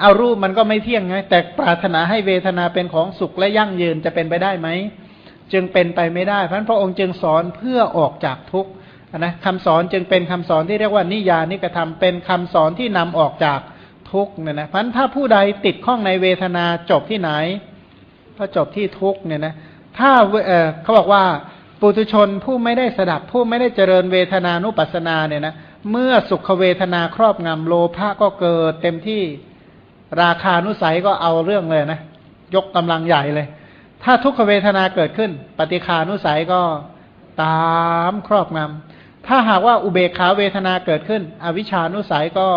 เอารูปมันก็ไม่เที่ยงไง แต่ปรารถนาให้เวทนาเป็นของสุขและยั่งยืนจะเป็นไปได้ไหม จึงเป็นไปไม่ได้เพราะฉะนั้นพระองค์จึงสอนเพื่อออกจากทุกข์นะคำสอนจึงเป็นคำสอนที่เรียกว่านิยานิกระทำเป็นคำสอนที่นำออกจากทุกข์เนี่ยนะพันถ้าผู้ใดติดข้องในเวทนาจบที่ไหน ก็จบที่ทุกข์เนี่ยนะถ้าเออเขาบอกว่าปุถุชนผู้ไม่ได้สดับผู้ไม่ได้เจริญเวทนานุปัสสนาเนี่ยนะเมื่อสุขเวทนาครอบงำโลภะก็เกิดเต็มที่ ราคานุสัยก็เอาเรื่องเลยนะ ยกกำลังใหญ่เลย ถ้าทุกขเวทนาเกิดขึ้น ปฏิคานุสัยก็ตามครอบงำถ้าหากว่าอุเบกขาเวทนาเกิดขึ้น อวิชานุสัยก็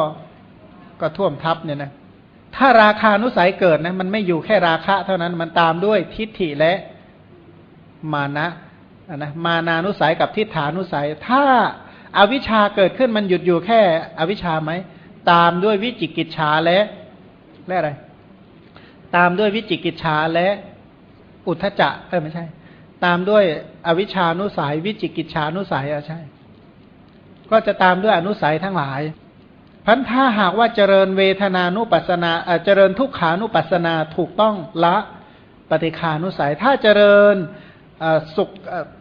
ก็ท่วมทับเนี่ยนะถ้าราคานุสัยเกิดนะมันไม่อยู่แค่ราคะเท่านั้นมันตามด้วยทิฏฐิและมานะอะนะมานานุสัยกับทิฏฐานุสัย ถ้าอาวิชชาเกิดขึ้นมันหยุดอยู่แค่อวิชชาไหมตามด้วยวิจิกิจฉาและ และอะไร ตามด้วยวิจิกิจฉาและอุทธจะเออไม่ใช่ ตามด้วยอวิชานุสัย วิจิกิจฉานุสัยอะใช่ ก็จะตามด้วยอนุสัยทั้งหลายพันถ้าหากว่าเจริญเวทนานุปัสนาเจริญทุกขานุปัสนาถูกต้องละปฏิคานุสัย ถ้าเจริญสุข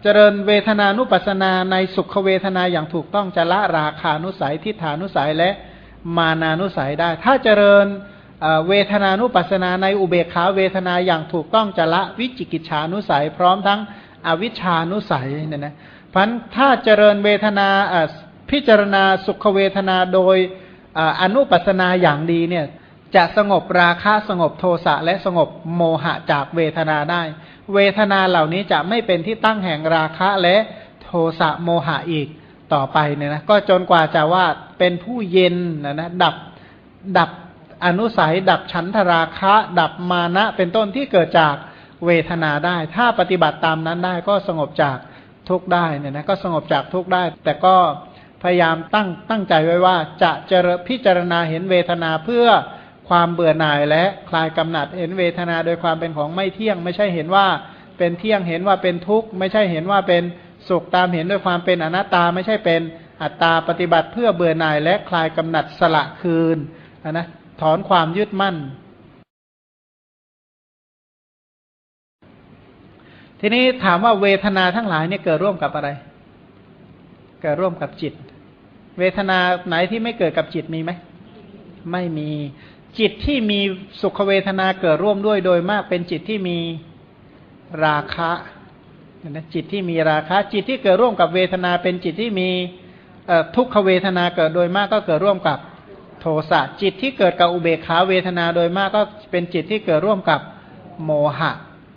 เจริญเวทนานุปัสสนาในสุขเวทนาอย่างถูกต้องจะละราคานุสัยทิฏฐานุสัยและมานานุสัยได้ ถ้าเจริญ เวทนานุปัสสนาในอุเบกขาเวทนาอย่างถูกต้องจะละวิจิกิจฉานุสัย พร้อมทั้งอวิชานุสัยเนี่ยนะพันถ้าเจริญเวทนาพิจารณาสุขเวทนาโดยอนุปัสนาอย่างดีเนี่ยจะสงบราคะสงบโทสะและสงบโมหะจากเวทนาได้ เวทนาเหล่านี้จะไม่เป็นที่ตั้งแห่งราคะและโทสะโมหะอีกต่อไปเนี่ยนะก็จนกว่าจะว่าเป็นผู้เย็นนะนะดับดับ อนุสัยดับฉันทราคะ ดับมานะเป็นต้นที่เกิดจากเวทนาได้ ถ้าปฏิบัติตามนั้นได้ก็สงบจากทุกได้เนี่ยนะก็สงบจากทุกได้ แต่ก็พยายามตั้งตั้งใจไว้ว่าจะเจริญพิจารณาเห็นเวทนาเพื่อความเบื่อหน่ายและคลายกำหนัดเห็นเวทนาโดยความเป็นของไม่เที่ยง ไม่ใช่เห็นว่าเป็นเที่ยงเห็นว่าเป็นทุกข์ไม่ใช่เห็นว่าเป็นสุขตามเห็นด้วยความเป็นอนัตตาไม่ใช่เป็นอัตตาปฏิบัติเพื่อเบื่อหน่ายและคลายกำหนัดสละคืนนะ ถอนความยึดมั่น ทีนี้ถามว่าเวทนาทั้งหลายเนี่ยเกิดร่วมกับอะไร เกิดร่วมกับจิต เวทนาไหนที่ไม่เกิดกับจิตมีไหม ไม่มี จิตที่มีสุขเวทนาเกิดร่วมด้วยโดยมาก เป็นจิตที่มีราคะนะจิตที่มีราคะ จิตที่เกิดร่วมกับเวทนาเป็นจิตที่มีทุกขเวทนาเกิดโดยมากก็เกิดร่วมกับ โทสะจิตที่เกิดกับอุเบกขาเวทนาโดยมากก็เป็นจิตที่เกิดร่วมกับโมหะ